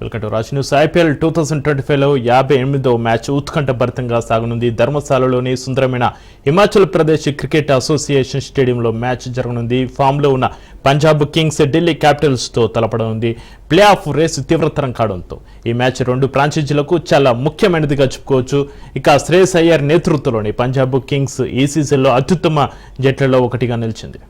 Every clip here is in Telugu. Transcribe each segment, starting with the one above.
Welcome to Raj news. IPL two thousand twenty ఫైవ్లో యాభై ఎనిమిదో మ్యాచ్ ఉత్కంఠభరితంగా సాగనుంది. ధర్మశాలలోని సుందరమైన హిమాచల్ ప్రదేశ్ క్రికెట్ అసోసియేషన్ స్టేడియంలో మ్యాచ్ జరగనుంది. ఫామ్లో ఉన్న పంజాబ్ కింగ్స్ ఢిల్లీ క్యాపిటల్స్తో తలపడనుంది. ప్లే ఆఫ్ రేసు తీవ్రతరం కావడంతో ఈ మ్యాచ్ రెండు ఫ్రాంచైజీలకు చాలా ముఖ్యమైనదిగా చెప్పుకోవచ్చు. ఇక శ్రేయస్ అయ్యర్ నేతృత్వంలోని పంజాబ్ కింగ్స్ ఈ సీజన్లో అత్యుత్తమ జట్లలో ఒకటిగా నిలిచింది.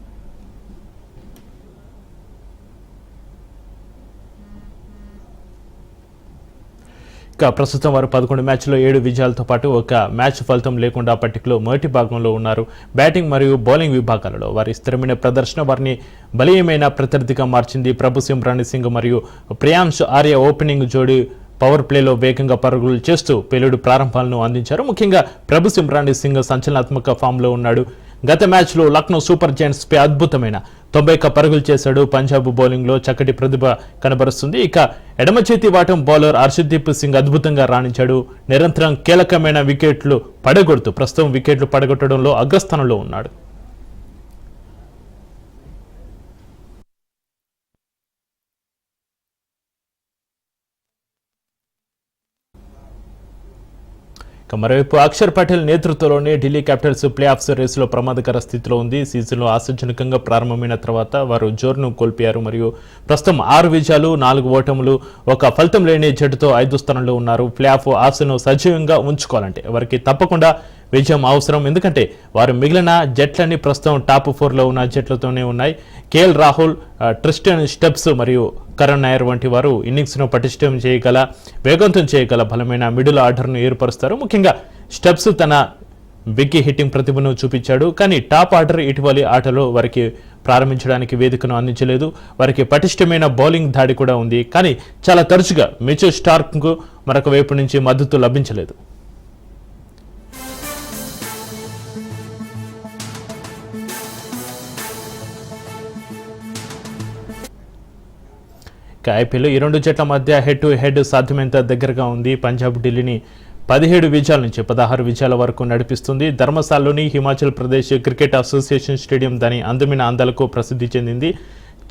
ఇక ప్రస్తుతం వారు పదకొండు మ్యాచ్లో ఏడు విజయాలతో పాటు ఒక మ్యాచ్ ఫలితం లేకుండా పట్టికలో మొదటి భాగంలో ఉన్నారు. బ్యాటింగ్ మరియు బౌలింగ్ విభాగాలలో వారి స్థిరమైన ప్రదర్శన వారిని బలీయమైన ప్రత్యర్థిగా మార్చింది ప్రభు సిమ్రాణి సింగ్ మరియు ప్రియాంశ్ ఆర్య ఓపెనింగ్ జోడి పవర్ ప్లేలో వేగంగా పరుగులు చేస్తూ పేలుడు ప్రారంభాలను అందించారు. ముఖ్యంగా ప్రభు సిమ్రాణి సింగ్ సంచలనాత్మక ఫామ్లో ఉన్నాడు. గత మ్యాచ్లో లక్నో సూపర్ జైంట్స్ పై అద్భుతమైన తొంభై ఒక్క పరుగులు చేశాడు. పంజాబ్ బౌలింగ్లో చక్కటి ప్రతిభ కనబరుస్తుంది. ఇక ఎడమ చేతి వాటం బౌలర్ హర్షదీప్ సింగ్ అద్భుతంగా రాణించాడు. నిరంతరం కీలకమైన వికెట్లు పడగొడుతూ ప్రస్తుతం వికెట్లు పడగొట్టడంలో అగ్రస్థానంలో ఉన్నాడు. మరోవైపు అక్షర్ పటేల్ నేతృత్వంలోనే ఢిల్లీ క్యాపిటల్స్ ప్లే ఆఫ్స్ రేసులో ప్రమాదకర స్థితిలో ఉంది. సీజన్లో ఆశాజనకంగా ప్రారంభమైన తర్వాత వారు జోరును కోల్పోయారు. మరియు ప్రస్తుతం ఆరు విజయాలు నాలుగు ఓటములు ఒక ఫలితం లేని జట్టుతో ఐదు స్థానంలో ఉన్నారు. ప్లే ఆఫ్ ఆశను సజీవంగా ఉంచుకోవాలంటే వారికి తప్పకుండా విజయం అవసరం. ఎందుకంటే వారు మిగిలిన జట్లన్నీ ప్రస్తుతం టాప్ ఫోర్లో ఉన్న జట్లతోనే ఉన్నాయి. కేఎల్ రాహుల్ ట్రిస్టన్ స్టెప్స్ మరియు కరణ్ నాయర్ వంటి వారు ఇన్నింగ్స్ను పటిష్టం చేయగల వేగవంతం చేయగల బలమైన మిడిల్ ఆర్డర్ను ఏర్పరుస్తారు. ముఖ్యంగా స్టెప్స్ తన బిగ్గి హిట్టింగ్ ప్రతిభను చూపించాడు. కానీ టాప్ ఆర్డర్ ఇటీవలి ఆటలో వారికి ప్రారంభించడానికి వేదికను అందించలేదు. వారికి పటిష్టమైన బౌలింగ్ దాడి కూడా ఉంది. కానీ చాలా తరచుగా మిచెల్ స్టార్క్కు మరొక వైపు నుంచి మద్దతు లభించలేదు. ఇక ఐపీఎల్ ఈ రెండు జట్ల మధ్య హెడ్ టు హెడ్ సాధ్యమైనంత దగ్గరగా ఉంది. పంజాబ్ ఢిల్లీని పదిహేడు విజయాల నుంచి పదహారు విజయాల వరకు నడిపిస్తుంది. ధర్మశాలలోని Himachal Pradesh cricket association stadium దాని అందమైన అందాలకు ప్రసిద్ధి చెందింది.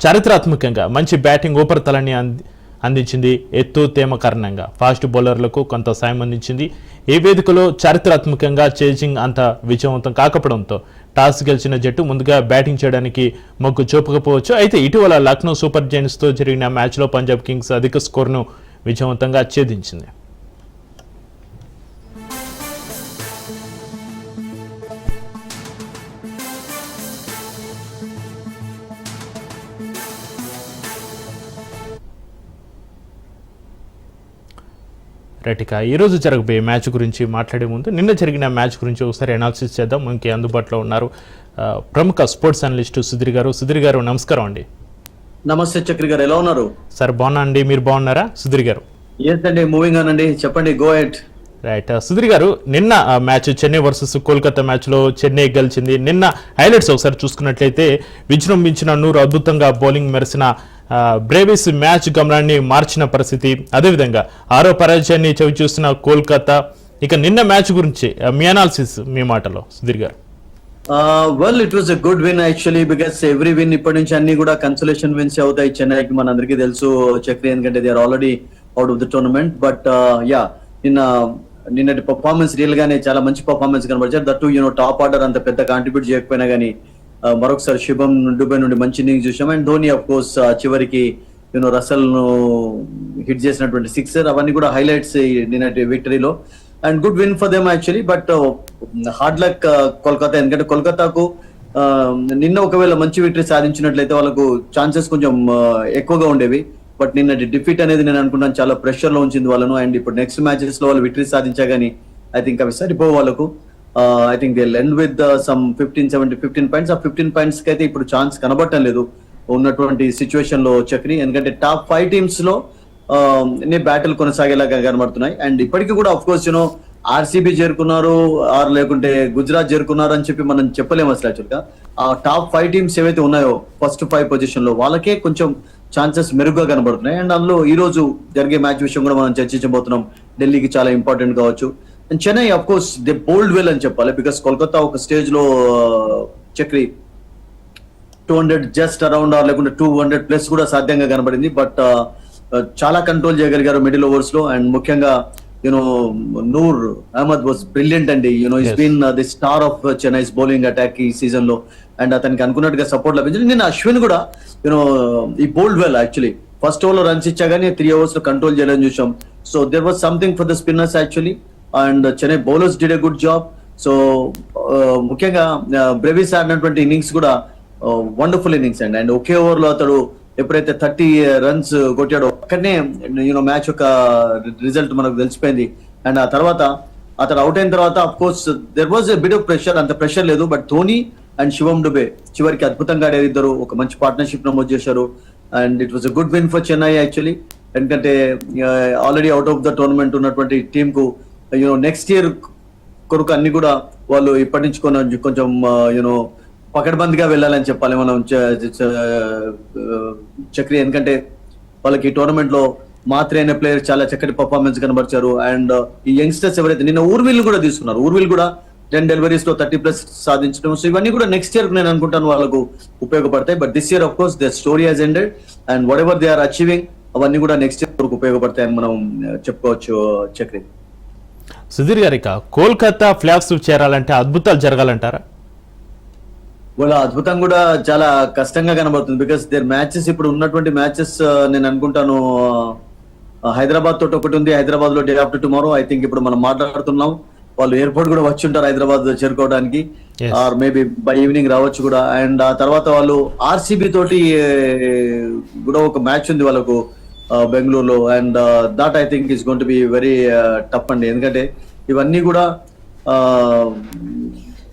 చారిత్రాత్మకంగా మంచి బ్యాటింగ్ ఉపరితలాన్ని అంది అందించింది ఎత్తు తేమ కారణంగా. ఫాస్ట్ బౌలర్లకు కొంత సాయం అందించింది. ఈ వేదికలో చారిత్రాత్మకంగా చేజింగ్ అంత విజయవంతం కాకపోవడంతో టాస్ గెలిచిన జట్టు ముందుగా బ్యాటింగ్ చేయడానికి మొగ్గు చూపకపోవచ్చు. అయితే ఇటీవల లక్నో సూపర్ జైంట్స్తో జరిగిన మ్యాచ్లో పంజాబ్ కింగ్స్ అధిక స్కోర్ను విజయవంతంగా ఛేదించింది. రైట్ ఇక ఈరోజు జరగబోయే మ్యాచ్ గురించి మాట్లాడే ముందు నిన్న జరిగిన మ్యాచ్ గురించి ఒకసారి అనాలిసిస్ చేద్దాం. మనకి అందుబాటులో ఉన్నారు ప్రముఖ స్పోర్ట్స్ అనలిస్ట్ సుధీర్ గారు. సుధీర్ గారు నమస్కారం అండి. నమస్తే చక్రి గారు ఎలా ఉన్నారు? సార్ బాగున్నా అండి. మీరు బాగున్నారా? సుధీర్ గారు. అండి మూవింగ్ ఆన్ అండి. చెప్పండి గో ఎట్ రైట్ సుధీర్ గారు నిన్న మ్యాచ్ చెన్నై వర్సెస్ కోల్కతా మ్యాచ్లో చెన్నై గెలిచింది. నిన్న హైలైట్స్ ఒకసారి చూసుకున్నట్లయితే విజృంభించిన నూరు అద్భుతంగా బౌలింగ్ మెరిసిన బ్రేవిస్ మ్యాచ్ గమనాన్ని మార్చిన పరిస్థితి. అదేవిధంగా ఆరో పరాజయాన్ని చవి చూసిన కోల్కతా. ఇక నిన్న మ్యాచ్ గురించి మీ అనాలిసిస్ మీ మాటలో సుధీర్ గారు. Well it was a good win actually because every win ఇప్పటి నుంచి అన్ని కూడా కన్సోలేషన్ విన్స్ అవుతాయి. చెన్నైకి మన అందరికీ తెలుసు చక్రి ఎందుకంటే they are already out of the tournament but yeah నిన్న నిన్నటి పర్ఫార్మెన్స్ రియల్ గానే చాలా మంచి performance కనబడిచారు that you know top order అంత పెద్ద కాంట్రిబ్యూట్ చేయకపోయినా కానీ మరొకసారి శుభం దుబాయ్ నుండి మంచి ఇన్నింగ్స్ చూసాం అండ్ ధోని అఫ్ కోర్స్ చివరికి యూనో రసల్ను హిట్ చేసినటువంటి సిక్సర్ అవన్నీ కూడా హైలైట్స్ నిన్నటి విక్టరీలో and good win for them actually but hard luck Kolkata ఎందుకంటే కోల్కతాకు నిన్న ఒకవేళ మంచి విక్టరీ సాధించినట్లయితే వాళ్ళకు ఛాన్సెస్ కొంచెం ఎక్కువగా ఉండేవి. బట్ నిన్న డిఫీట్ అనేది నేను అనుకున్నాను చాలా ప్రెషర్లో ఉంచింది వాళ్ళను. అండ్ ఇప్పుడు నెక్స్ట్ మ్యాచెస్లో వాళ్ళు విక్టరీ సాధించా గానీ ఐ థింక్ అవి సరిపోవు వాళ్ళకు. I think they end with some fifteen seventy fifteen points ఆ ఫిఫ్టీన్ పాయింట్స్ uh, కి అయితే ఇప్పుడు ఛాన్స్ కనబడటం లేదు ఉన్నటువంటి సిచ్యువేషన్లో చక్రి ఎందుకంటే టాప్ ఫైవ్ టీమ్స్లో నే బ్యాటిల్ కొనసాగేలాగా కనబడుతున్నాయి. అండ్ ఇప్పటికీ కూడా of course you know RCB చేరుకున్నారు ఆర్ లేకుంటే గుజరాత్ చేరుకున్నారు అని చెప్పి మనం చెప్పలేము అసలు యాక్చువల్గా. ఆ టాప్ ఫైవ్ టీమ్స్ ఏవైతే ఉన్నాయో ఫస్ట్ ఫైవ్ పొజిషన్లో వాళ్ళకే కొంచెం ఛాన్సెస్ మెరుగ్గా కనబడుతున్నాయి. అండ్ అందులో ఈ రోజు జరిగే మ్యాచ్ విషయం కూడా మనం చర్చించబోతున్నాం. ఢిల్లీకి చాలా ఇంపార్టెంట్ కావచ్చు. And Chennai of course they bowled well అని చెప్పాలి బికాస్ కోల్కతా ఒక స్టేజ్లో Chakri two hundred just around or లేకుంటే టూ హండ్రెడ్ ప్లస్ కూడా సాధ్యంగా కనబడింది. బట్ చాలా కంట్రోల్ చేయగలిగారు మిడిల్ ఓవర్స్లో. అండ్ ముఖ్యంగా you know Noor Ahmad was brilliant అండి. You know is. Been the star of Chennai's bowling attack ఈ సీజన్లో. అండ్ అతనికి అనుకున్నట్టుగా సపోర్ట్ లభించింది. నేను అశ్విన్ కూడా యూనో ఈ బోల్డ్ వెల్ యాక్చువల్లీ ఫస్ట్ ఓవర్లో రన్స్ ఇచ్చా కానీ త్రీ ఓవర్స్లో కంట్రోల్ చేయడం చూసాం. So there was something for the spinners actually and Chennai bowlers did a good job so ముఖ్యంగా uh, బ్రెవిస్ ఆడినటువంటి ఇన్నింగ్స్ కూడా uh, వండర్ఫుల్ ఇన్నింగ్స్ అండి. అండ్ ఒకే ఓవర్లో అతడు ఎప్పుడైతే థర్టీ రన్స్ కొట్టాడో అక్కడనే యూనో మ్యాచ్ యొక్క రిజల్ట్ మనకు తెలిసిపోయింది. అండ్ ఆ తర్వాత అతడు అవుట్ అయిన తర్వాత of course there was bit of pressure అంత ప్రెషర్ లేదు. బట్ ధోని అండ్ శివం డుబే చివరికి అద్భుతంగా ఆడారు. ఇద్దరు ఒక మంచి పార్ట్నర్షిప్ నమోదు చేశారు. And it was a good win for Chennai actually ఎందుకంటే already out of the tournament ఉన్నటువంటి టీమ్కు యూనో నెక్స్ట్ ఇయర్ కొరకు అన్ని కూడా వాళ్ళు ఇప్పటి నుంచి కొంచెం uh, కొంచెం యూనో పకడ్బందీగా వెళ్ళాలని చెప్పాలి. మనం uh, చక్రి. ఎందుకంటే వాళ్ళకి టోర్నమెంట్లో మాత్రే అనే ప్లేయర్ చాలా చక్కటి పర్ఫార్మెన్స్ కనబరిచారు. అండ్ ఈ యంగ్స్టర్స్ ఎవరైతే నిన్న ఊర్విల్ కూడా తీసుకున్నారు. ఊర్విల్ కూడా టెన్ డెలివరీస్లో థర్టీ ప్లస్ సాధించడం. సో ఇవన్నీ కూడా నెక్స్ట్ ఇయర్ నేను అనుకుంటాను వాళ్ళకు ఉపయోగపడతాయి. But this year of course the story has ended and whatever they are achieving అవన్నీ కూడా నెక్స్ట్ ఇయర్ వరకు ఉపయోగపడతాయని మనం uh, చెప్పుకోవచ్చు చక్రి. సుధీర్ గారు ఇక కోల్కతా ఫ్లాప్స్ చేరాలంటే అద్భుతాలు జరగాలంటారా? వాళ్ళ అద్భుతం కూడా చాలా కష్టంగా కనబడుతుంది బికాస్ దేర్ మ్యాచెస్ ఇప్పుడు ఉన్నటువంటి మ్యాచెస్ నేను అనుకుంటాను హైదరాబాద్ తోటి ఒకటి ఉంది. హైదరాబాద్లో day after tomorrow I think ఇప్పుడు మనం మాట్లాడుతున్నాం. వాళ్ళు ఎయిర్పోర్ట్ కూడా వచ్చి ఉంటారు హైదరాబాద్ చేరుకోవడానికి. ఆర్ మేబీ బై ఈవినింగ్ రావచ్చు కూడా. అండ్ ఆ తర్వాత వాళ్ళు ఆర్సీబీ తోటి కూడా ఒక మ్యాచ్ ఉంది వాళ్ళకు. uh, బెంగళూరులో. And that I think is gonna be very tough అండి. ఎందుకంటే ఇవన్నీ కూడా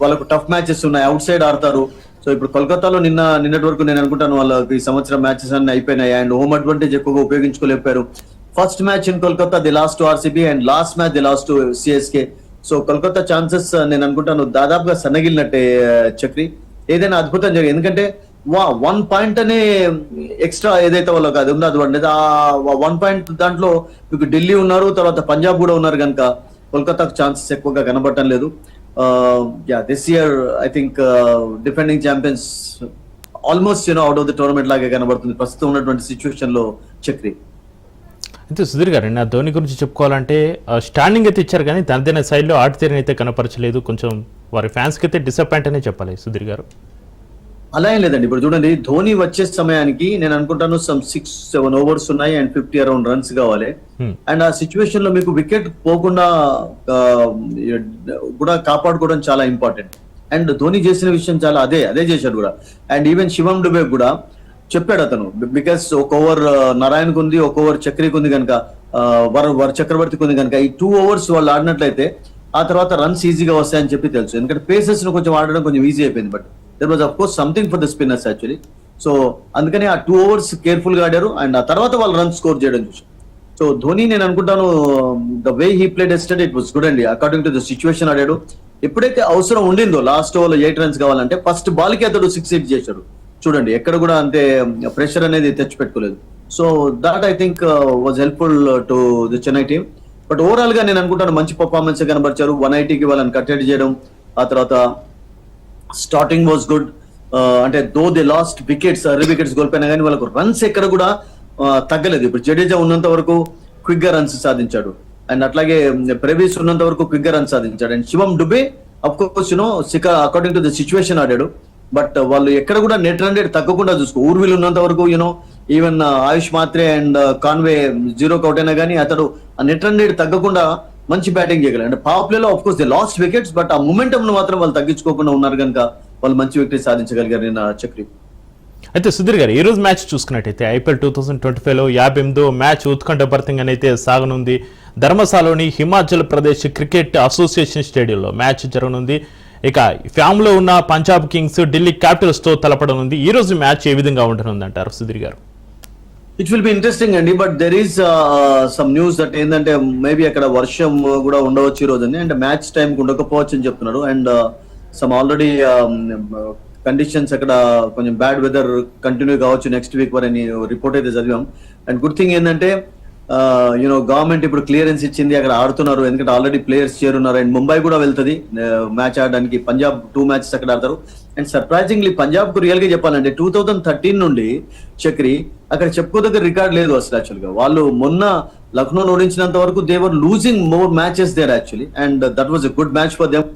వాళ్ళకు టఫ్ మ్యాచెస్ ఉన్నాయి. అవుట్ సైడ్ ఆడతారు. సో ఇప్పుడు కోల్కతాలో నిన్న నిన్నటి వరకు నేను అనుకుంటాను వాళ్ళకి ఈ సంవత్సరం మ్యాచెస్ అన్ని అయిపోయినాయి. అండ్ హోమ్ అడ్వాంటేజ్ ఎక్కువగా ఉపయోగించుకోలేపారు first match in Kolkata the lost RCB and last match the lost CSK so Kolkata chances నేను అనుకుంటాను దాదాపుగా సన్నగిలినట్టే uh, చక్రి. ఏదైనా అద్భుతం జరిగింది. ఎందుకంటే వన్ పాయింట్ అనే ఎక్స్ట్రా ఏదైతే వాళ్ళకి అది ఉందో అది ఆ వన్ పాయింట్ దాంట్లో మీకు ఢిల్లీ ఉన్నారు తర్వాత పంజాబ్ కూడా ఉన్నారు కనుక కోల్కతాకు ఛాన్సెస్ ఎక్కువగా కనబడటం లేదు. Yeah this year I think defending champions almost you know out of the tournament లాగే కనబడుతుంది. ప్రస్తుతం ఉన్నటువంటి సిచ్యువేషన్లో చక్రి. అయితే సుధీర్ గారు నా ధోని గురించి చెప్పుకోవాలంటే స్టాండింగ్ అయితే ఇచ్చారు కానీ తనదైన శైలిలో ఆటతీరని అయితే కనపరచలేదు. కొంచెం వారి ఫ్యాన్స్కి అయితే డిసప్పాయింట్ అనే చెప్పాలి సుధీర్ గారు. అలా ఏం లేదండి. ఇప్పుడు చూడండి ధోని వచ్చే సమయానికి నేను అనుకుంటాను సమ్ సిక్స్ సెవెన్ ఓవర్స్ ఉన్నాయి అండ్ ఫిఫ్టీ అరౌండ్ రన్స్ కావాలి. Hmm. అండ్ ఆ సిచ్యువేషన్లో మీకు వికెట్ పోకుండా కూడా కాపాడుకోవడం చాలా ఇంపార్టెంట్ అండ్ ధోని చేసిన విషయం చాలా అదే అదే చేశాడు కూడా. అండ్ ఈవెన్ శివం డుబే కూడా చెప్పాడు అతను. బికాస్ ఒక ఓవర్ నారాయణకు ఉంది ఒక ఓవర్ చక్రికి ఉంది కనుక వర వర చక్రవర్తికి ఉంది కనుక ఈ టూ ఓవర్స్ వాళ్ళు ఆడినట్లయితే ఆ తర్వాత రన్స్ ఈజీగా వస్తాయని చెప్పి తెలుసు. ఎందుకంటే పేసెస్ను కొంచెం ఆడడం కొంచెం ఈజీ అయిపోయింది but there was of course something for the spinners actually so అందుకని ఆ టూ ఓవర్స్ కేర్ఫుల్గా ఆడారు. అండ్ ఆ తర్వాత వాళ్ళు రన్ స్కోర్ చేయడం చూసాం సో ధోని నేను అనుకుంటాను the way he played ఎస్టెడ్ it was good అండి. అకార్డింగ్ టు ద సిచ్యువేషన్ ఆడాడు. ఎప్పుడైతే అవసరం ఉండిందో లాస్ట్ ఓవర్ ఎయిట్ రన్స్ కావాలంటే ఫస్ట్ బాల్కి అతడు సిక్స్ ఎయిట్ చేశాడు. చూడండి ఎక్కడ కూడా అంతే um, ప్రెషర్ అనేది తెచ్చిపెట్టుకోలేదు. So that I think was helpful to the Chennai team but ఓవరాల్గా నేను అనుకుంటాను మంచి పర్ఫార్మెన్స్ కనబరిచారు. వన్ ఐటీకి వాళ్ళని కట్టడి చేయడం ఆ తర్వాత స్టార్టింగ్ వాజ్ గుడ్ అంటే though the lost wickets early wickets కోల్పోయినా కానీ వాళ్ళకు రన్స్ ఎక్కడ కూడా uh, తగ్గలేదు. ఇప్పుడు జడేజా ఉన్నంత వరకు క్విక్గా రన్స్ సాధించాడు. అండ్ అట్లాగే ప్రవీస్ ఉన్నంత వరకు క్విక్గా రన్స్ సాధించాడు. And Shivam Dube of course you know సిక according to the situation ఆడాడు. బట్ uh, వాళ్ళు ఎక్కడ కూడా నెట్ రన్ రేట్ తగ్గకుండా చూసుకో ఊర్విల్ ఉన్నంత వరకు you know even uh, Ayush Mhatre and Conway zero out అయినా కానీ అతడు ఆ నెట్ రన్ రేట్ తగ్గకుండా మంచి బ్యాటింగ్ చేయగలరు. అంటే పవర్ ప్లేలో of course the lost wickets but ఆ మొమెంటం ను మాత్రం వాళ్ళు తగ్గించుకోకుండా ఉన్నారు కనుక వాళ్ళు మంచి విక్టరీ సాధించగలిగారు నిన్న చక్రి. అయితే సుధీర్ గారు ఈరోజు మ్యాచ్ చూసుకున్నట్టయితే ఐపీఎల్ టూ థౌసండ్ ట్వంటీ ఫైవ్లో యాభై ఎనిమిదో మ్యాచ్ ఉత్కంఠభరితంగా అయితే సాగనుంది. ధర్మశాలలోని హిమాచల్ ప్రదేశ్ క్రికెట్ అసోసియేషన్ స్టేడియంలో మ్యాచ్ జరగనుంది. ఇక ఫ్యామ్లో ఉన్న పంజాబ్ కింగ్స్ ఢిల్లీ క్యాపిటల్స్తో తలపడనుంది. ఈరోజు మ్యాచ్ ఏ విధంగా ఉండనుంది అంటారు సుధీర్ గారు? ఇట్ విల్ బి ఇంట్రెస్టింగ్ అండి but there is some news that ఏంటంటే మేబీ అక్కడ వర్షం కూడా ఉండవచ్చు ఈ రోజు అండ్ మ్యాచ్ టైం ఉండకపోవచ్చు అని చెప్తున్నాడు అండ్ సమ్ ఆల్రెడీ కండిషన్స్ అక్కడ కొంచెం బ్యాడ్ వెదర్ కంటిన్యూ కావచ్చు నెక్స్ట్ వీక్ వరని రిపోర్ట్ అయితే చదివాం. అండ్ గుడ్ థింగ్ ఏంటంటే uh, యూనో గవర్నమెంట్ ఇప్పుడు క్లియరెన్స్ ఇచ్చింది అక్కడ ఆడుతున్నారు. ఎందుకంటే ఆల్రెడీ ప్లేయర్స్ చేరున్నారు. అండ్ ముంబై కూడా వెళ్తుంది మ్యాచ్ uh, ఆడడానికి. పంజాబ్ టూ మ్యాచెస్ అక్కడ ఆడతారు. అండ్ సర్ప్రైజింగ్లీ పంజాబ్కు రియల్గా చెప్పాలంటే టూ థౌజండ్ థర్టీన్ నుండి చక్రి అక్కడ చెప్పుకోదగ్గర రికార్డ్ లేదు అసలు యాక్చువల్గా. వాళ్ళు మొన్న లక్నో ఓడించినంత వరకు they were losing more matches there actually and that was a good match for them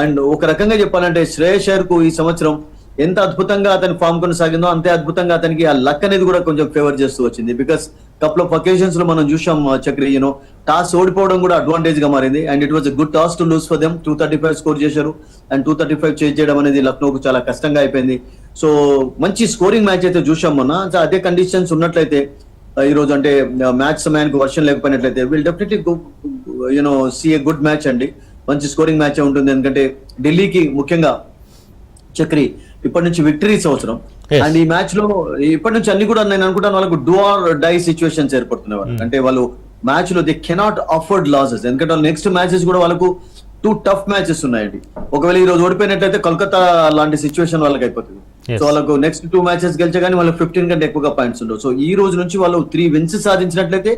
and ఒక రకంగా చెప్పాలంటే శ్రేయస్ అయ్యర్కు ఈ సంవత్సరం ఎంత అద్భుతంగా అతని ఫామ్ కొనసాగిందో అంతే అద్భుతంగా అతనికి ఆ లక్ అనేది కూడా కొంచెం ఫేవర్ చేస్తూ వచ్చింది. బికాస్ కపుల్ ఆఫ్ అకేషన్స్లో మనం చూసాం uh, చక్రి యూనో టాస్ ఓడిపోవడం కూడా అడ్వాంటేజ్గా మారింది. And it was good toss to lose for them two thirty five score చేశారు. And two thirty five chase చేయడం అనేది లక్నోకు చాలా కష్టంగా అయిపోయింది. సో మంచి స్కోరింగ్ మ్యాచ్ అయితే చూసాం మొన్న. అదే కండిషన్స్ ఉన్నట్లయితే ఈ రోజు అంటే మ్యాచ్ సమయానికి వర్షం లేకపోయినట్లయితే will definitely you know see a good match అండి. మంచి స్కోరింగ్ మ్యాచ్ ఉంటుంది. ఎందుకంటే ఢిల్లీకి ముఖ్యంగా చక్రి ఇప్పటి నుంచి విక్టరీస్ అవసరం అండ్ ఈ మ్యాచ్లో ఇప్పటి నుంచి అన్ని కూడా నేను అనుకుంటాను వాళ్ళకు డూ ఆర్ డై సిచ్యువేషన్స్ ఏర్పడుతున్నాయి వాళ్ళకి. అంటే వాళ్ళు మ్యాచ్లో దే కెనాట్ అఫోర్డ్ లాసెస్ ఎందుకంటే వాళ్ళు నెక్స్ట్ మ్యాచెస్ కూడా వాళ్ళకు టూ టఫ్ మ్యాచెస్ ఉన్నాయండి. ఒకవేళ ఈ రోజు ఓడిపోయినట్లయితే కోల్కతా లాంటి సిచ్యువేషన్ వాళ్ళకి అయిపోతుంది. సో వాళ్ళకు నెక్స్ట్ టూ మ్యాచెస్ గెలిచే కానీ వాళ్ళకి ఫిఫ్టీన్ కంటే ఎక్కువగా పాయింట్స్ ఉండవు. సో ఈ రోజు నుంచి వాళ్ళు త్రీ విన్స్ సాధించినట్లయితే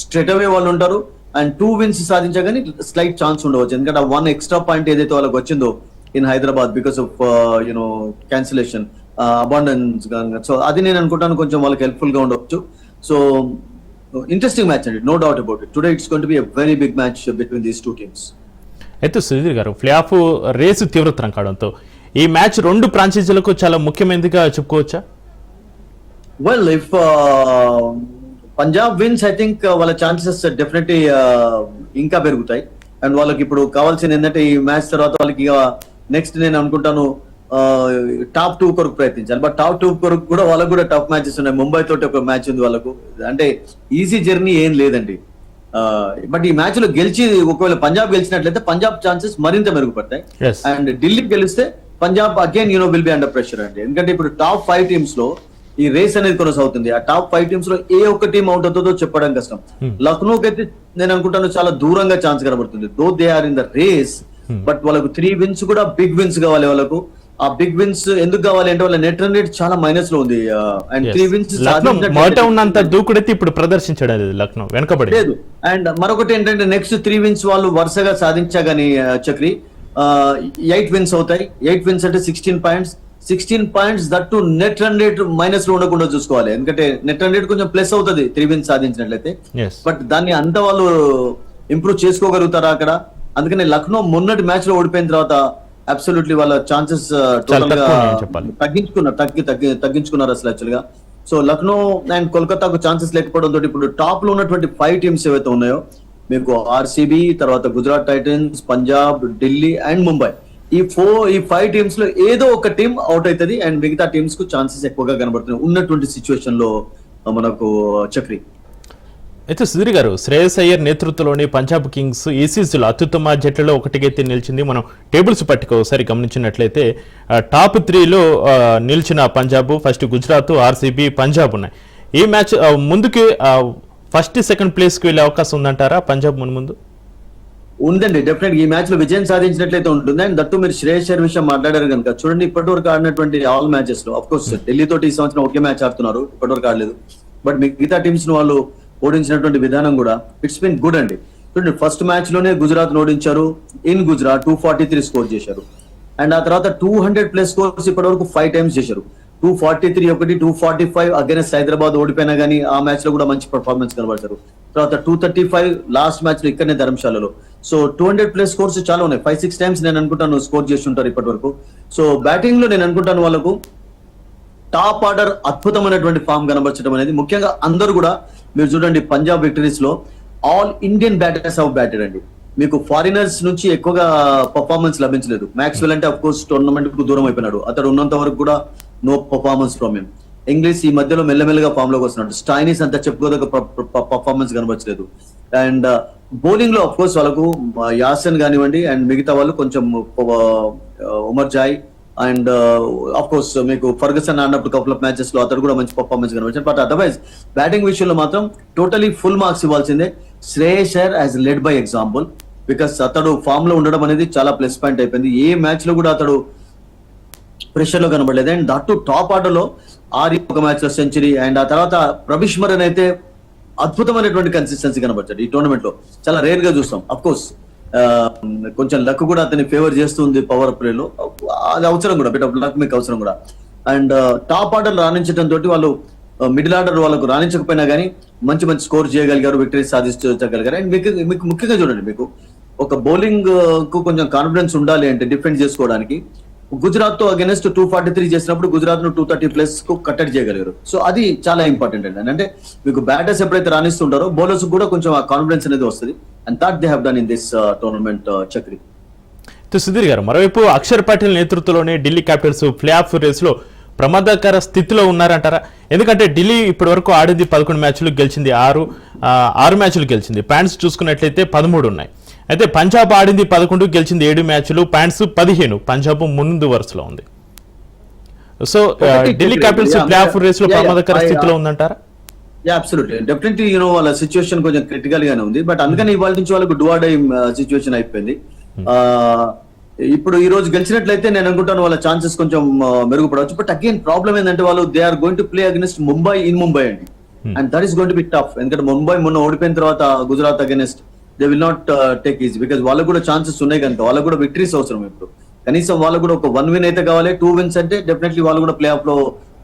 స్ట్రెట్ అవే వాళ్ళు ఉంటారు. అండ్ టూ విన్స్ సాధించగానే స్లైట్ ఛాన్స్ ఉండవచ్చు. ఎందుకంటే వన్ ఎక్స్ట్రా పాయింట్ ఏదైతే వాళ్ళకి వచ్చిందో in Hyderabad because of you know cancellation abundance so అది నేను అనుకుంటాను కొంచెం వాళ్ళకి హెల్ప్ఫుల్గా ఉండవచ్చు సో ఇంట్రెస్టింగ్ మ్యాచ్ అండి. No doubt about it today it's gonna be very big match between these two teams అయితే సుధీర్ గారు ప్లే ఆఫ్ రేసు తీవ్రతరం కావడంతో ఈ మ్యాచ్ రెండు ఫ్రాంచైజీలకు చాలా ముఖ్యమైనదిగా చెప్పుకోవచ్చా? Well if Punjab wins I think uh, వాళ్ళ ఛాన్సెస్ డెఫినెట్లీ ఇంకా పెరుగుతాయి. అండ్ వాళ్ళకి ఇప్పుడు కావాల్సింది ఏంటంటే ఈ మ్యాచ్ తర్వాత వాళ్ళకి నెక్స్ట్ నేను అనుకుంటాను టాప్ టూ కొరకు ప్రయత్నించాలి. బట్ టాప్ టూ కొరకు కూడా వాళ్ళకు కూడా టఫ్ మ్యాచెస్ ఉన్నాయి. ముంబై తోటి ఒక మ్యాచ్ ఉంది వాళ్ళకు. అంటే ఈజీ జర్నీ ఏం లేదండి. బట్ ఈ మ్యాచ్లో గెలిచి ఒకవేళ పంజాబ్ గెలిచినట్లయితే పంజాబ్ ఛాన్సెస్ మరింత మెరుగుపడతాయి. అండ్ ఢిల్లీ గెలిస్తే Punjab again you know will be under pressure అండి. ఎందుకంటే ఇప్పుడు టాప్ ఫైవ్ టీమ్స్లో ఈ రేస్ అనేది కొనసాగుతుంది. ఆ టాప్ ఫైవ్ టీమ్స్లో ఏ ఒక్క టీం అవుట్ అవుతుందో చెప్పడం కష్టం. లక్నోకి అయితే నేను అనుకుంటాను చాలా దూరంగా ఛాన్స్ కనబడుతుంది. Though they are in the race but వాళ్ళకు త్రీ విన్స్ కూడా బిగ్ విన్స్ కావాలి వాళ్ళకు. ఆ బిగ్ విన్స్ ఎందుకు కావాలి అంటే వాళ్ళ నెట్ రన్ రేట్ చాలా మైనస్లో ఉంది. అండ్ త్రీ విన్స్ మొదట ఉన్నంత దూకుడైతే ఇప్పుడు ప్రదర్శించడం లేదు లక్నో వెనకబడి. లేదు. అండ్ మరొకటి ఏంటంటే నెక్స్ట్ త్రీ విన్స్ వాళ్ళు వరుసగా సాధించగాని చక్రి ఎయిట్ విన్స్ అవుతాయి. ఎయిట్ విన్స్ అంటే sixteen points sixteen points that to net run rate మైనస్లో ఉండకుండా చూసుకోవాలి. ఎందుకంటే నెట్ రన్ రేట్ కొంచెం ప్లస్ అవుతుంది త్రీ విన్స్ సాధించినట్లయితే. బట్ దాన్ని అంత వాళ్ళు ఇంప్రూవ్ చేసుకోగలుగుతారా అక్కడ? అందుకని లక్నో మొన్నటి మ్యాచ్లో ఓడిపోయిన తర్వాత అబ్సల్యూట్లీ వాళ్ళ ఛాన్సెస్ టోటల్గా. తగ్గించుకున్నారు తగ్గి తగ్గి తగ్గించుకున్నారు అసలు యాక్చువల్గా. సో లక్నో అండ్ కోల్కతాకు ఛాన్సెస్ లేకపోవడం తోటి ఇప్పుడు టాప్లో ఉన్నటువంటి ఫైవ్ టీమ్స్ ఏవైతే ఉన్నాయో మీకు ఆర్సీబీ తర్వాత గుజరాత్ టైటన్స్ పంజాబ్ ఢిల్లీ అండ్ ముంబై ఈ ఫోర్ ఈ ఫైవ్ టీమ్స్లో ఏదో ఒక టీం అవుట్ అవుతుంది అండ్ మిగతా టీమ్స్కు ఛాన్సెస్ ఎక్కువగా కనబడుతున్నాయి. ఉన్నటువంటి సిచ్యువేషన్లో మనకు చక్రి. అయితే సుధీర్ గారు శ్రేయస్ అయ్యర్ నేతృత్వంలోని పంజాబ్ కింగ్స్ ఏసీసీలో అత్యుత్తమ జట్లలో ఒకటిగా నిలిచింది. మనం టేబుల్స్ పట్టిక ఒకసారి గమనించినట్లయితే టాప్ త్రీలో నిలిచిన పంజాబ్ ఫస్ట్ గుజరాత్ ఆర్సీబీ పంజాబ్ ఉన్నాయి. ఈ మ్యాచ్ ముందుకి ఫస్ట్ సెకండ్ ప్లేస్కి వెళ్ళే అవకాశం ఉందంటారా పంజాబ్ మున్ ముందు? ఉందండి డెఫినెట్ ఈ మ్యాచ్లో విజయం సాధించినట్లయితే ఉంటుంది. అండ్ దట్టు మీరు శ్రేయస్ అయ్యర్ విషయం మాట్లాడారు కనుక చూడండి ఇప్పటివరకు ఆడినటువంటి ఆల్ మ్యాచెస్లో అఫ్ కోర్స్ ఈ సంవత్సరం ఒకే మ్యాచ్ ఆడుతున్నారు. ఇప్పటివరకు ఆడలేదు. బట్ మిగతా టీమ్స్ వాళ్ళు ఓడించినటువంటి విధానం కూడా ఇట్స్ బిన్ గుడ్ అండి. చూడండి ఫస్ట్ మ్యాచ్లోనే గుజరాత్ ఓడించారు. In Gujarat two forty three score చేశారు. అండ్ ఆ తర్వాత టూ హండ్రెడ్ ప్లస్ స్కోర్స్ ఇప్పటి వరకు ఫైవ్ టైమ్స్ చేశారు. టూ ఫార్టీ త్రీ ఒకటి two forty five against Hyderabad ఓడిపోయినా కానీ ఆ మ్యాచ్లో కూడా మంచి పర్ఫార్మెన్స్ కనబడతారు తర్వాత టూ థర్టీ ఫైవ్ లాస్ట్ మ్యాచ్లో ఇక్కడనే ధర్మశాలలో. So two hundred plus scores చాలా ఉన్నాయి. ఫైవ్ సిక్స్ టైమ్స్ నేను అనుకుంటాను స్కోర్ చేసి ఉంటారు ఇప్పటి వరకు సో బ్యాటింగ్లో నేను అనుకుంటాను వాళ్ళకు టాప్ ఆర్డర్ అద్భుతమైనటువంటి ఫామ్ కనబరచడం అనేది. ముఖ్యంగా అందరూ కూడా మీరు చూడండి Punjab విక్టరీస్లో all Indian batters have batted అండి. మీకు ఫారినర్స్ నుంచి ఎక్కువగా పర్ఫార్మెన్స్ లభించలేదు. మ్యాక్స్వెల్ అంటే అఫ్ కోర్స్ టోర్నమెంట్కు దూరం అయిపోయినాడు. అతడు ఉన్నంత వరకు కూడా no performance from him Inglis ఈ మధ్యలో మెల్లమెల్లగా ఫామ్లోకి వస్తున్నాడు. స్టైనిస్ అంత చెప్పుకోదగ్గ పర్ఫార్మెన్స్ కనబరచలేదు. అండ్ బౌలింగ్ uh, లో అఫ్ కోర్స్ వాళ్ళకు uh, యాసన్ కానివ్వండి అండ్ మిగతా వాళ్ళు కొంచెం uh, Umar Joy and of course మీకు ఫర్గసన్ ఆడినప్పుడు కపుల్ ఆఫ్ మ్యాచెస్లో అతడు కూడా మంచి పర్ఫార్మెన్స్ కనిపించారు బట్ అదర్వైజ్ బ్యాటింగ్ విషయంలో మాత్రం టోటలీ ఫుల్ మార్క్స్ ఇవ్వాల్సిందే. Shreyas Iyer has led by example because అతడు ఫామ్లో ఉండడం అనేది చాలా ప్లస్ పాయింట్ అయిపోయింది. ఏ మ్యాచ్లో కూడా అతడు ప్రెషర్లో కనబడలేదు. అండ్ దట్టు టాప్ ఆర్డర్లో ఆరి ఒక మ్యాచ్లో సెంచరీ అండ్ ఆ తర్వాత ప్రభిష్ అయితే అద్భుతమైనటువంటి కన్సిస్టెన్సీ కనబడతాడు ఈ టోర్నమెంట్లో. చాలా రేర్గా చూస్తాం. అఫ్ కోర్స్ కొంచెం లక్ కూడా అతని ఫేవర్ చేస్తుంది పవర్ ప్లే లో. అది అవసరం కూడా బిట్ ఆఫ్ లక్ మీకు అవసరం కూడా. అండ్ టాప్ ఆర్డర్ రాణించడం తోటి వాళ్ళు మిడిల్ ఆర్డర్ వాళ్ళకు రాణించకపోయినా కానీ మంచి మంచి స్కోర్ చేయగలిగారు విక్టరీ సాధించగలిగారు. అండ్ మీకు మీకు ముఖ్యంగా చూడండి మీకు ఒక బౌలింగ్కు కొంచెం కాన్ఫిడెన్స్ ఉండాలి అంటే డిఫెండ్ చేసుకోవడానికి గుజరాత్తో అగెన్స్ట్ టూ ఫార్టీ త్రీ చేసినప్పుడు గుజరాత్ను టూ థర్టీ ప్లస్కు కట్టడి చేయగలిగారు. సో అది చాలా ఇంపార్టెంట్ అండి. అంటే మీకు బ్యాటర్స్ ఎప్పుడైతే రాణిస్తుంటారో బౌలర్స్ కూడా కొంచెం ఆ కాన్ఫిడెన్స్ అనేది వస్తుంది. And that they have done in this tournament Chakri Sudhir గారు మరోవైపు అక్షర్ పటేల్ నేతృత్వంలోనే ఢిల్లీ క్యాపిటల్స్ ప్లే ఆఫ్ రేస్లో ప్రమాదకర స్థితిలో ఉన్నారంటారా? ఎందుకంటే ఢిల్లీ ఇప్పటి వరకు ఆడింది పదకొండు మ్యాచ్లు గెలిచింది ఆరు ఆరు మ్యాచ్లు గెలిచింది. ప్యాంట్స్ చూసుకున్నట్లయితే పదమూడు ఉన్నాయి. అయితే పంజాబ్ ఆడింది పదకొండు గెలిచింది ఏడు మ్యాచ్లు ప్యాంట్స్ పదిహేను. పంజాబ్ ముందు వరుసలో ఉంది. సో ఒకటి Delhi. Capitals Yeah, play off yeah, రేస్లో yeah, ప్రమాదకర uh, స్థితిలో ఉందంటారా? Yeah absolutely definitely you know వాళ్ళ సిచ్యువేషన్ కొంచెం క్రిటికల్ గానే ఉంది. బట్ అందుకని ఇవాళ నుంచి వాళ్ళకు డువాడై సిచ్యువేషన్ అయిపోయింది. ఆ, ఇప్పుడు ఈ రోజు గెలిచినట్లయితే నేను అనుకుంటాను వాళ్ళ ఛాన్సెస్ కొంచెం మెరుగుపడవచ్చు. బట్ అగైన్ ప్రాబ్లం ఏంటంటే వాళ్ళు they are going to play against Mumbai in Mumbai అండి and that is going to be tough ఎందుకంటే ముంబై మొన్న ఓడిపోయిన తర్వాత Gujarat against they will not take easy because వాళ్ళకు కూడా ఛాన్సెస్ ఉన్నాయి కనుక. వాళ్ళకు కూడా విక్టరీస్ అవసరం ఇప్పుడు. కనీసం వాళ్ళకు కూడా ఒక వన్ విన్ అయితే కావాలి టూ విన్స్ అంటే డెఫినెట్లీ వాళ్ళు కూడా ప్లే ఆఫ్లో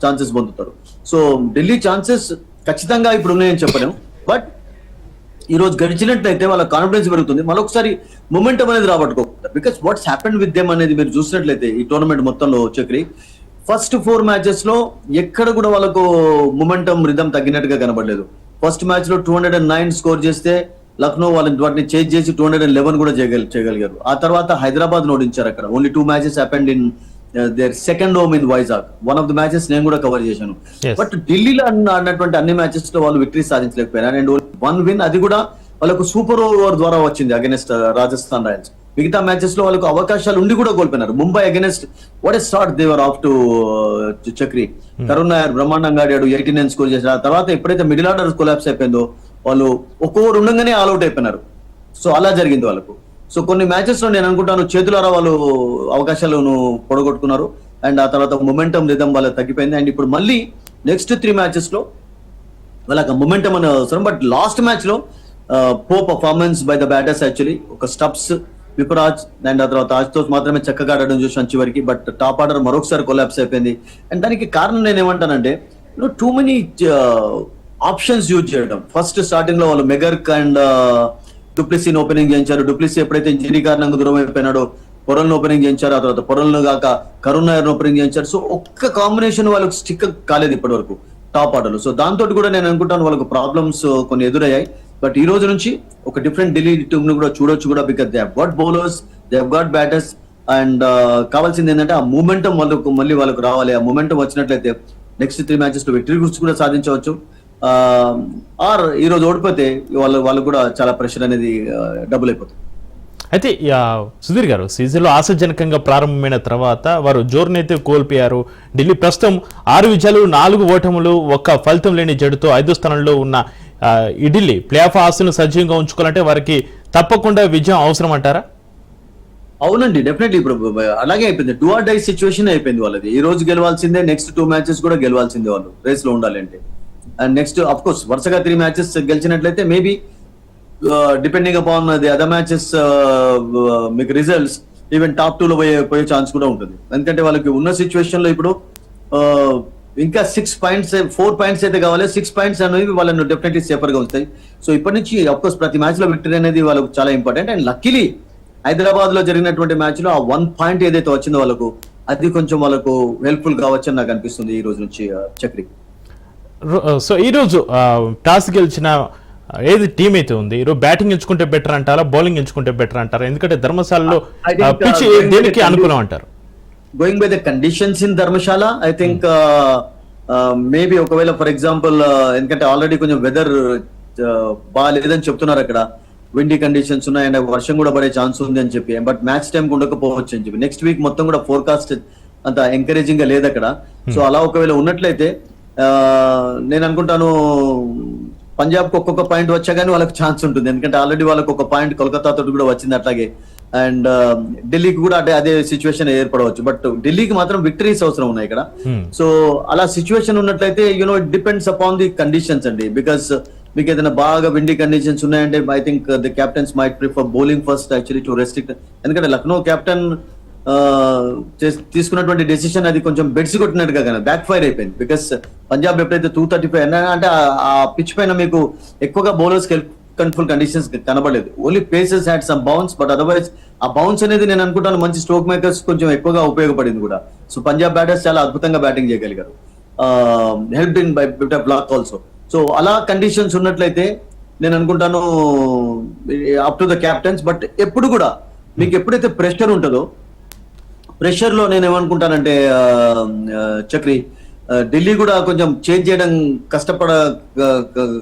ఛాన్సెస్ పొందుతారు. సో ఢిల్లీ ఛాన్సెస్ ఖచ్చితంగా ఇప్పుడు ఉన్నాయని చెప్పలేము. బట్ ఈ రోజు గడిచినట్లయితే వాళ్ళ కాన్ఫిడెన్స్ పెరుగుతుంది. మరొకసారి మొమెంటం అనేది రాబట్టుకోకుండా. Because what's happen with them అనేది మీరు చూసినట్లయితే ఈ టోర్నమెంట్ మొత్తంలో చక్రి ఫస్ట్ ఫోర్ మ్యాచెస్లో ఎక్కడ కూడా వాళ్ళకు మొమెంటం రిధం తగ్గినట్టుగా కనబడలేదు. ఫస్ట్ మ్యాచ్లో two hundred and nine score చేస్తే లక్నో వాళ్ళని వాటిని చేంజ్ చేసి టూ హండ్రెడ్ అండ్ లెవెన్ కూడా చేయగలి చేయగలిగారు. ఆ తర్వాత హైదరాబాద్ ఓడించారు అక్కడ. Only two matches happened in their second home in Vizag one of the matches నేను కూడా కవర్ చేశాను. బట్ ఢిల్లీలో ఆడినటువంటి అన్ని మ్యాచెస్లో వాళ్ళు విక్టరీ సాధించలేకపోయినారు అండ్ వన్ విన్ అది కూడా వాళ్ళకు సూపర్ ఓవర్ ద్వారా వచ్చింది అగెనెస్ట్ రాజస్థాన్ రాయల్స్ మిగతా మ్యాచెస్లో వాళ్ళకు అవకాశాలు ఉండి కూడా కోల్పోయినారు. Mumbai against what a start they were off to Chakri Karun Nair బ్రహ్మాండంగా ఆడాడు ఎయిటీ నైన్ స్కోర్ ఆ తర్వాత ఎప్పుడైతే మిడిల్ ఆర్డర్ కొలాప్స్ అయిపోయిందో వాళ్ళు ఒక్కొక్కరు ఉండగానే ఆల్అౌట్ అయిపోయినారు. సో అలా జరిగింది వాళ్ళకు. సో కొన్ని మ్యాచెస్లో నేను అనుకుంటాను చేతులారా వాళ్ళు అవకాశాలను పొడగొట్టుకున్నారు. అండ్ ఆ తర్వాత మొమెంటం రిధం వాళ్ళ తగ్గిపోయింది. అండ్ ఇప్పుడు మళ్ళీ నెక్స్ట్ త్రీ మ్యాచెస్లో వాళ్ళకి మొమెంటం అనే అవసరం. బట్ లాస్ట్ మ్యాచ్లో poor performance by the batters actually ఒక స్టప్స్ విపరాజ్ అండ్ ఆ తర్వాత ఆజ్తోస్ మాత్రమే చక్కగా ఆడడం చూసాం చివరికి. బట్ టాప్ ఆర్డర్ మరొకసారి కొలాప్స్ అయిపోయింది. అండ్ దానికి కారణం నేను ఏమంటానంటే టూ మెనీ ఆప్షన్స్ యూజ్ చేయడం. ఫస్ట్ స్టార్టింగ్లో వాళ్ళు మెగర్క్ అండ్ డుప్లిసీని ఓపెనింగ్ చేయించారు. డుప్లిసీ ఎప్పుడైతే ఇంజరీ కారణంగా దూరం అయిపోయినాడో పొరల్ని ఓపెనింగ్ చేయించారు. ఆ తర్వాత పొరలను కాక కరుణ్ నాయర్ ఓపెనింగ్ చేయించారు. సో ఒక్క కాంబినేషన్ వాళ్ళకి స్టిక్ కాలేదు ఇప్పటి వరకు టాప్ ఆర్డర్లు సో దాంతో కూడా నేను అనుకుంటాను వాళ్ళకు ప్రాబ్లమ్స్ కొన్ని ఎదురయ్యాయి. బట్ ఈ రోజు నుంచి ఒక డిఫరెంట్ ఢిల్లీ టీమ్ కూడా చూడొచ్చు కూడా because they got bowlers they got batters and కావాల్సింది ఏంటంటే ఆ మూమెంటం వాళ్ళకు మళ్ళీ వాళ్ళకు రావాలి. ఆ మూమెంటం వచ్చినట్లయితే నెక్స్ట్ త్రీ మ్యాచెస్లో విక్టరీ గురించి కూడా సాధించవచ్చు. ఆర్ ఈ రోజు ఓడిపోతే వాళ్ళు వాళ్ళకు కూడా చాలా ప్రెషర్ అనేది డబుల్ అయిపోతుంది. అయితే సుధీర్ గారు సీజన్లో ఆశాజనకంగా ప్రారంభమైన తర్వాత వారు జోరునైతే కోల్పోయారు. ఢిల్లీ ప్రస్తుతం ఆరు విజయాలు నాలుగు ఓటములు ఒక్క ఫలితం లేని జట్టుతో ఐదో స్థానంలో ఉన్న ఈ ఢిల్లీ ప్లే ఆఫ్ ఆస్తులను సజీవంగా ఉంచుకోవాలంటే వారికి తప్పకుండా విజయం అవసరం అంటారా? అవునండి డెఫినెట్లీ ఇప్పుడు అలాగే అయిపోయింది. టూ ఆర్ డై సిచ్యువేషన్ అయిపోయింది వాళ్ళది. ఈ రోజు గెలవాల్సిందే నెక్స్ట్ టూ మ్యాచెస్ కూడా గెలవాల్సిందే వాళ్ళు రేస్లో ఉండాలి అంటే. అండ్ నెక్స్ట్ అఫ్ కోర్స్ వరుసగా three matches గెలిచినట్లయితే maybe depending upon the other matches మీకు రిజల్ట్స్ ఈవెన్ టాప్ టూ లో పోయే పోయే ఛాన్స్ కూడా ఉంటుంది. ఎందుకంటే వాళ్ళకి ఉన్న సిచ్యువేషన్లో ఇప్పుడు uh, ఇంకా సిక్స్ పాయింట్స్ ఫోర్ పాయింట్స్ అయితే కావాలి. సిక్స్ పాయింట్స్ అనేవి వాళ్ళని డెఫినెట్లీ సేఫర్గా ఉంటాయి సో ఇప్పటి నుంచి అఫ్కోర్స్ ప్రతి మ్యాచ్లో విక్టరీ అనేది వాళ్ళకు చాలా ఇంపార్టెంట్ అండ్ లక్కీలీ హైదరాబాద్లో జరిగినటువంటి మ్యాచ్లో ఆ వన్ పాయింట్ ఏదైతే వచ్చిందో వాళ్ళకు అది కొంచెం వాళ్ళకు హెల్ప్ఫుల్ కావచ్చు అని నాకు అనిపిస్తుంది ఈ రోజు నుంచి uh, చక్రి. సో ఈరోజు టాస్ గెలిచిన ఏది టీం అయితే ఉంది ఈరోజు బ్యాటింగ్ ఎంచుకుంటే బెటర్ అంటారా? బౌలింగ్ ఎంచుకుంటే బెటర్ అంటారా? ఎందుకంటే ధర్మశాలలో uh, పిచ్ దేనికి అనుకూలం అంటారు? Going by the conditions in Dharamshala I think maybe ఒకవేళ ఫర్ ఎగ్జాంపుల్ ఎందుకంటే ఆల్రెడీ కొంచెం వెదర్ బాగాలేదని చెప్తున్నారు అక్కడ. విండీ కండిషన్స్ ఉన్నాయి అండ్ వర్షం కూడా పడే ఛాన్స్ ఉంది అని చెప్పి. బట్ మ్యాచ్ టైం ఉండకపోవచ్చు అని చెప్పి. నెక్స్ట్ వీక్ మొత్తం కూడా ఫోర్కాస్ట్ అంత ఎంకరేజింగ్గా లేదు అక్కడ. సో అలా ఒకవేళ ఉన్నట్లయితే నేను అనుకుంటాను పంజాబ్కు ఒక్కొక్క పాయింట్ వచ్చా కానీ వాళ్ళకి ఛాన్స్ ఉంటుంది. ఎందుకంటే ఆల్రెడీ వాళ్ళకి ఒక పాయింట్ కోల్కతా తోటి కూడా వచ్చింది అట్లాగే. అండ్ ఢిల్లీకి కూడా అదే అదే సిచ్యువేషన్ ఏర్పడవచ్చు. బట్ ఢిల్లీకి మాత్రం విక్టరీస్ అవసరం ఉన్నాయి ఇక్కడ. Hmm. సో అలా సిచ్యువేషన్ ఉన్నట్లయితే you know it depends upon the conditions అండి. బికాస్ మీకు ఏదైనా బాగా విండీ కండిషన్స్ ఉన్నాయంటే I think the captains might prefer bowling first actually to restrict ఎందుకంటే లక్నో కెప్టెన్ తీసుకున్నటువంటి డెసిషన్ అది కొంచెం బెడ్స్ కొట్టినట్టుగా కానీ బ్యాక్ ఫైర్ అయిపోయింది. బికాస్ పంజాబ్ ఎప్పుడైతే టూ థర్టీ ఫైవ్ అంటే ఆ- పిచ్ పైన మీకు ఎక్కువగా బౌలర్స్ కంట్రోల్ కండిషన్స్ కనబడలేదు. Only paces had some bounce but otherwise ఆ బౌన్స్ అనేది నేను అనుకుంటాను మంచి స్ట్రోక్ మేకర్స్ కొంచెం ఎక్కువగా ఉపయోగపడింది కూడా. సో పంజాబ్ బ్యాటర్స్ చాలా అద్భుతంగా బ్యాటింగ్ చేయగలిగారు. Help in by bit of block also so అలా కండిషన్స్ ఉన్నట్లయితే నేను అనుకుంటాను up to the captains but ఎప్పుడు కూడా మీకు ఎప్పుడైతే ప్రెషర్ ఉంటుందో ప్రెషర్లో నేను ఏమనుకుంటానంటే చక్రి ఢిల్లీ కూడా కొంచెం చేంజ్ చేయడం కష్టపడ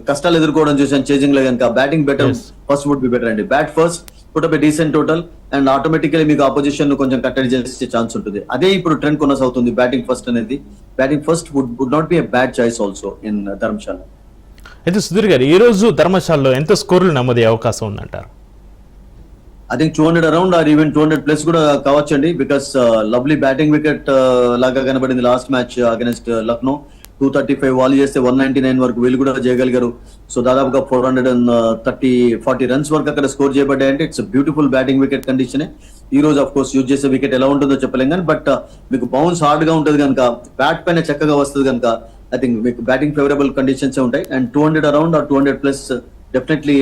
కష్టాలు ఎదుర్కోవడం చూసాను చేంజింగ్లో కనుక. Batting better. First would be better అండి. Bat first put up decent total and automatically మీకు ఆపోజిషన్ కొంచెం కట్టడి చేసే ఛాన్స్ ఉంటుంది. అదే ఇప్పుడు ట్రెండ్ కొనసాగుతుంది బ్యాటింగ్ ఫస్ట్ అనేది. Batting first would would not be a bad choice also in Dharamshala అయితే సుధీర్ గారు ఈ రోజు ధర్మశాలలో ఎంత స్కోర్లు నమోదయ్యే అవకాశం ఉందంటారు? I think two hundred around or even two hundred plus కూడా కావచ్చండి బికాస్ లవ్లీ బ్యాటింగ్ వికెట్ లాగా కనబడింది last match against Lucknow two thirty five wall చేస్తే వన్ నైన్టీ నైన్ వరకు వీళ్ళు కూడా చేయగలిగారు. సో దాదాపుగా four hundred and thirty forty runs వరకు అక్కడ score చేయబడ్డాయంటే it's beautiful batting wicket condition ఈ రోజు ఆఫ్ కోర్స్ యూజ్ చేసే వికెట్ ఎలా ఉంటుందో చెప్పలేం కానీ బట్ uh, మీకు బౌన్స్ హార్డ్గా ఉంటుంది కనుక బ్యాట్ పైన చక్కగా వస్తుంది కనుక ఐ థింక్ మీకు బ్యాటింగ్ ఫేవరబుల్ కండిషన్స్ ఉంటాయి. And two hundred around or two hundred plus definitely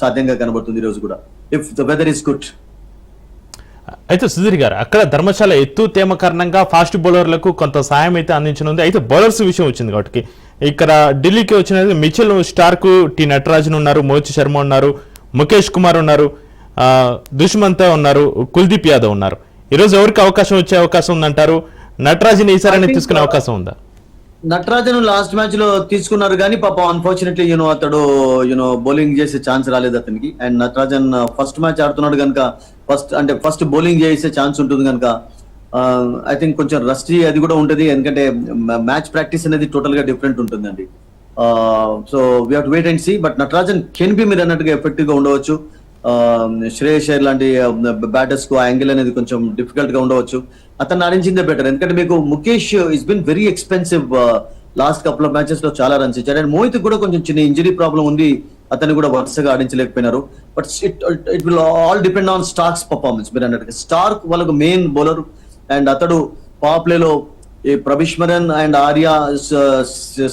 సాధ్యంగా కనబడుతుంది ఈ రోజు కూడా. If the weather is good అయితే సుధీర్ గారు అక్కడ ధర్మశాల ఎత్తు తేమ కారణంగా ఫాస్ట్ బౌలర్లకు కొంత సాయం అయితే అందించనుంది. అయితే బౌలర్స్ విషయం వచ్చింది కాబట్టి. ఇక్కడ ఢిల్లీకి వచ్చినది మిచెల్ స్టార్క్ టి నటరాజన్ ఉన్నారు మోహిత్ శర్మ ఉన్నారు ముఖేష్ కుమార్ ఉన్నారు దుష్మంతా ఉన్నారు కుల్దీప్ యాదవ్ ఉన్నారు. ఈరోజు ఎవరికి అవకాశం వచ్చే అవకాశం ఉందంటారు? నటరాజన్ ఈసారి తీసుకునే అవకాశం ఉందా? నటరాజన్ లాస్ట్ మ్యాచ్లో తీసుకున్నారు కానీ పాపం అన్ఫార్చునేట్లీ యూనో అతడు యూనో బౌలింగ్ చేసే ఛాన్స్ రాలేదు అతనికి. And Natarajan uh, first match ఆడుతున్నాడు కనుక ఫస్ట్ అంటే ఫస్ట్ బౌలింగ్ చేసే ఛాన్స్ ఉంటుంది కనుక uh, ఐ థింక్ కొంచెం రస్టీ అది కూడా ఉంటుంది. ఎందుకంటే మ్యాచ్ ప్రాక్టీస్ అనేది టోటల్గా డిఫరెంట్ ఉంటుందండి. So we to wait and see but Natarajan can be మీరు అన్నట్టుగా ఎఫెక్టివ్గా ఉండవచ్చు. Uh, శ్రేయస్ లాంటి బ్యాటర్స్కు యాంగిల్ అనేది కొంచెం డిఫికల్ట్గా ఉండవచ్చు. అతను ఆడించిందే బెటర్ ఎందుకంటే మీకు Mukesh is been very expensive last couple of మ్యాచెస్లో చాలా రన్స్ ఇచ్చాడు. అండ్ మోహిత్ కూడా కొంచెం చిన్న ఇంజరీ ప్రాబ్లం ఉంది. అతన్ని కూడా వరుసగా ఆడించలేకపోయినారు. But it it will all depend on Starc's performance మీరు అన్నట్టు స్టార్క్ వాళ్ళకు మెయిన్ బౌలర్ అండ్ అతడు పవర్ ప్లేలో ఈ ప్రభిష్మరన్ అండ్ ఆర్య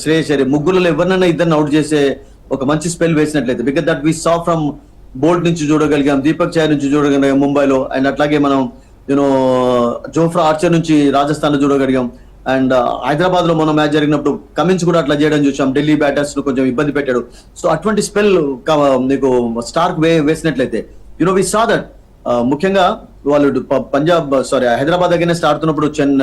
శ్రేయస్ అరే ముగ్గురులో ఎవరినైనా ఇద్దరిని అవుట్ చేసే ఒక మంచి స్పెల్ వేసినట్లయితే. Because that we saw from Boult నుంచి చూడగలిగాం దీపక్ చాయ్ నుంచి చూడగలిగాం ముంబైలో. అండ్ అట్లాగే మనం యూనో జోఫ్రా ఆర్చర్ నుంచి రాజస్థాన్లో చూడగలిగాం అండ్ హైదరాబాద్లో మనం మ్యాచ్ జరిగినప్పుడు కమిన్స్ కూడా అట్లా చేయడం చూసాం. ఢిల్లీ బ్యాటర్స్ను కొంచెం ఇబ్బంది పెట్టాడు. సో అటువంటి స్పెల్ నీకు స్టార్క్ వే వేసినట్లయితే యునో వి సా దట్ ముఖ్యంగా వాళ్ళు ప- పంజాబ్ సారీ హైదరాబాద్ అగేనెస్ట్ ఆడుతున్నప్పుడు చెన్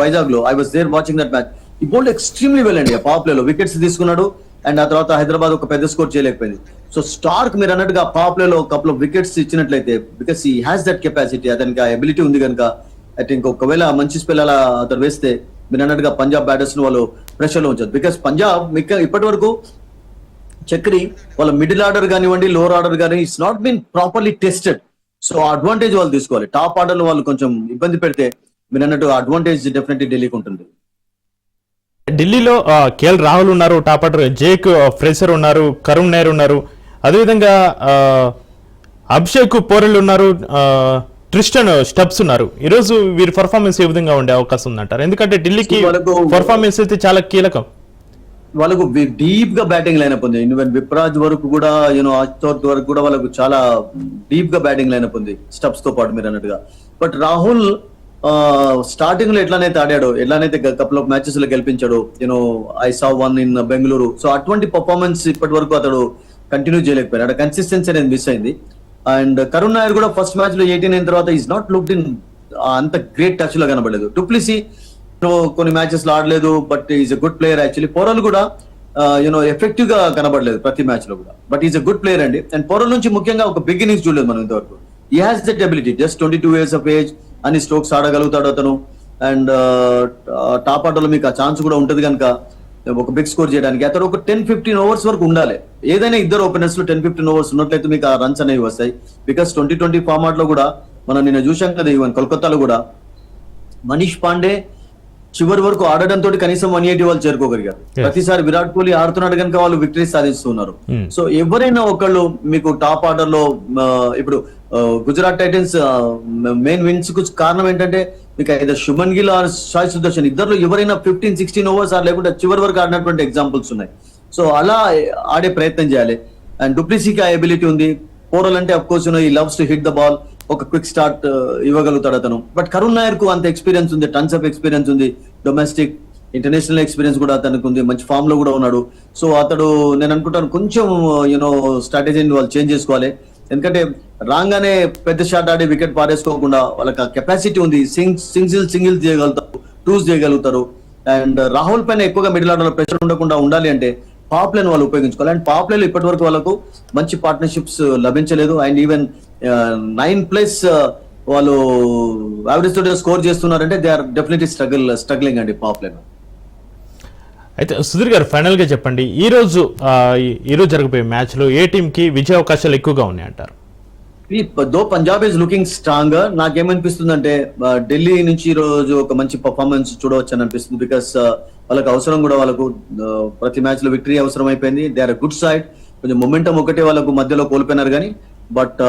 వైజాగ్లో I was there watching that match he bowled extremely well అండి పవర్ ప్లే లో. వికెట్స్ తీసుకున్నాడు. అండ్ ఆ తర్వాత హైదరాబాద్ ఒక పెద్ద స్కోర్ చేయలేకపోయింది. సో స్టార్క్ మీరు అన్నట్టుగా పవర్ ప్లే లో కప్ ఆఫ్ వికెట్స్ ఇచ్చినట్లయితే because he has that capacity అతనికి ఆ ఎబిలిటీ ఉంది కనుక ఐ థింక్ ఒకవేళ మంచి స్పెల్ అలా అతను వేస్తే మీరు అన్నట్టుగా పంజాబ్ బ్యాటర్స్ వాళ్ళు ప్రెషర్లో ఉంచదు ఉంచారు బికాస్ పంజాబ్ మీకు ఇప్పటి వరకు చక్రి వాళ్ళ మిడిల్ ఆర్డర్ కానివ్వండి లోవర్ ఆర్డర్ కానీ it's not been properly tested so advantage వాళ్ళు తీసుకోవాలి. టాప్ ఆర్డర్ వాళ్ళు కొంచెం ఇబ్బంది పెడితే మీరు అన్నట్టు అడ్వాంటేజ్ డెఫినెట్లీ ఢిల్లీకి ఉంటుంది. ఢిల్లీలో కేఎల్ రాహుల్ ఉన్నారు టాప్ ఆర్డర్ జేక్ ఫ్రెషర్ ఉన్నారు కరుణ్ నేర్ ఉన్నారు. అదేవిధంగా అభిషేక్ పోరెల్ ఉన్నారు ట్రిస్టన్ స్టబ్స్ ఉన్నారు. ఈరోజు వీరి పర్ఫార్మెన్స్ ఏ విధంగా ఉండే అవకాశం ఉందంటారు? ఎందుకంటే ఢిల్లీకి పర్ఫార్మెన్స్ అయితే చాలా కీలకం. వాళ్ళకు డీప్గా బ్యాటింగ్ లైనప్ ఉంది. ఈవెన్ విప్రాజ్ వరకు కూడా యూనో అచ్చోత్ వరకు కూడా వాళ్ళకు చాలా డీప్గా బ్యాటింగ్ లైనప్ ఉంది స్టబ్స్తో పాటు మీరు అన్నట్టుగా. బట్ రాహుల్ స్టార్టింగ్లో ఎట్లానైతే ఆడాడు ఎట్లానైతే కపుల్ ఆఫ్ మ్యాచెస్లో గెలిపించాడు you know I saw one in Bengaluru so అటువంటి పర్ఫార్మెన్స్ ఇప్పటి వరకు అతడు కంటిన్యూ చేయలేకపోయాడు. అక్కడ కన్సిస్టెన్సీ అనేది మిస్ అయింది. అండ్ కరుణ్ నాయర్ కూడా ఫస్ట్ మ్యాచ్లో ఎయిటీన్ అయిన తర్వాత ఈస్ నాట్ లుక్డ్ ఇన్ అంత గ్రేట్ టచ్లో కనబడలేదు. టుప్లిసి కొన్ని మ్యాచెస్లో ఆడలేదు but is a good player actually Porel కూడా యూనో ఎఫెక్టివ్గా కనబడలేదు ప్రతి మ్యాచ్లో కూడా. But is a good player అండి. అండ్ పోరల్ నుంచి ముఖ్యంగా ఒక బిగ్ ఇన్నింగ్స్ చూడలేదు మనం ఇంతవరకు. He has that ability just twenty two years of age అని స్ట్రోక్స్ ఆడగలుగుతాడు అతను. అండ్ టాప్ ఆర్డర్లో మీకు ఆ ఛాన్స్ కూడా ఉంటుంది కనుక ఒక బిగ్ స్కోర్ చేయడానికి. అతను ఒక టెన్ ఫిఫ్టీన్ ఓవర్స్ వరకు ఉండాలి. ఏదైనా ఇద్దరు ఓపెనర్స్లో టెన్ ఫిఫ్టీన్ ఓవర్స్ ఉన్నట్లయితే మీకు ఆ రన్స్ అనేవి వస్తాయి. బికాస్ ట్వంటీ ట్వంటీ ఫార్మాట్లో కూడా మనం నిన్న చూసాం కదా ఈవెన్ కోల్కతాలో కూడా మనీష్ పాండే చివరి వరకు ఆడడంతో కనీసం వన్ ఎయిటీ వాళ్ళు చేరుకోగలిగారు. ప్రతిసారి విరాట్ కోహ్లీ ఆడుతున్నాడు కనుక వాళ్ళు విక్టరీ సాధిస్తున్నారు. Hmm. సో ఎవరైనా ఒకళ్ళు మీకు టాప్ ఆర్డర్లో ఇప్పుడు గుజరాత్ టైటన్స్ మెయిన్ విన్స్కు కారణం ఏంటంటే మీకు అయితే శుభన్ గిల్ ఆర్ సాయి సుదర్శన్. ఇద్దరు ఎవరైనా ఫిఫ్టీన్ సిక్స్టీన్ ఓవర్స్ ఆర్ లేకుండా చివరి వరకు ఆడినటువంటి ఎగ్జాంపుల్స్ ఉన్నాయి. సో అలా ఆడే ప్రయత్నం చేయాలి. అండ్ డూప్లిసీకి ఆ ఎబిలిటీ ఉంది. పోరల్ అంటే of course he loves to hit the ball ఒక క్విక్ స్టార్ట్ ఇవ్వగలుగుతాడు అతను. బట్ కరుణ్ నాయర్కు అంత ఎక్స్పీరియన్స్ ఉంది. టన్స్ ఆఫ్ ఎక్స్పీరియన్స్ ఉంది. డొమెస్టిక్ ఇంటర్నేషనల్ ఎక్స్పీరియన్స్ కూడా అతనికి ఉంది. మంచి ఫామ్లో కూడా ఉన్నాడు. సో అతడు నేను అనుకుంటాను కొంచెం యూనో స్ట్రాటజీని వాళ్ళు చేంజ్ చేసుకోవాలి. ఎందుకంటే రాగానే పెద్ద షాట్ ఆడి వికెట్ పారేసుకోకుండా వాళ్ళకి కెపాసిటీ ఉంది. సింగ్ సింగిల్ సింగిల్ చేయగలుగుతారు టూస్ చేయగలుగుతారు. అండ్ రాహుల్ పైన ఎక్కువగా మిడిల్ ఆర్డర్లో ప్రెషర్ ఉండకుండా ఉండాలి అంటే పాప్ లైన్ వాళ్ళు ఉపయోగించుకోవాలి. అండ్ పాప్ లైన్ ఇప్పటి వరకు వాళ్ళకు మంచి పార్ట్నర్షిప్స్ లభించలేదు. అండ్ ఈవెన్ నైన్ ప్లస్ వాళ్ళు యావరేజ్ తోటి స్కోర్ చేస్తున్నారంటే they are definitely struggle struggling అండి పాప్ లైన్ అయితే సుధీర్ గారు ఫైనల్గా చెప్పండి. ఈ రోజు ఆ, ఈ- ఈ రోజు జరగబోయే మ్యాచ్లో ఏ టీం కి విజయ అవకాశాలు ఎక్కువగా ఉన్నాయంటారు ఈ though Punjab is looking strong నాకేమనిపిస్తుందంటే ఆ, ఢిల్లీ నుంచి ఈ రోజు ఒక మంచి పర్ఫార్మెన్స్ చూడవచ్చు అని అనిపిస్తుంది బికాస్ వాళ్ళకి అవసరం కూడా వాళ్ళకు ప్రతి మ్యాచ్లో విక్టరీ అవసరం అయిపోయింది దే ఆర్ గుడ్ సైడ్ కొంచెం మొమెంటం ఒకటే వాళ్ళకు మధ్యలో కోల్పోయినారు కానీ but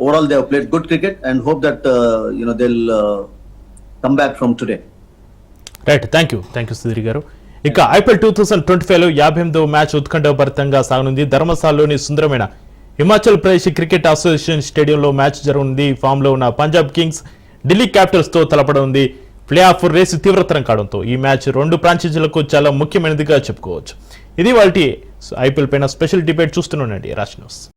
overall they played good cricket and hope that you know they come back from today right thank you thank you Sudheer garu. ఇక ఐపీఎల్ టూ థౌసండ్ ట్వంటీ ఫైవ్లో యాభై ఎనిమిదో మ్యాచ్ ఉత్కంఠభరితంగా సాగనుంది. ధర్మశాలలోని సుందరమైన హిమాచల్ ప్రదేశ్ క్రికెట్ అసోసియేషన్ స్టేడియంలో మ్యాచ్ జరగనుంది. ఫామ్లో ఉన్న పంజాబ్ కింగ్స్ ఢిల్లీ క్యాపిటల్స్తో తలపడనుంది. ప్లే ఆఫ్ రేసు తీవ్రతరం కావడంతో ఈ మ్యాచ్ రెండు ఫ్రాంచైజీలకు చాలా ముఖ్యమైనదిగా చెప్పుకోవచ్చు. ఇది వాళ్ళ ఐపీఎల్ పైన స్పెషల్ డిబేట్ చూస్తున్నానండి రాజ్ న్యూస్.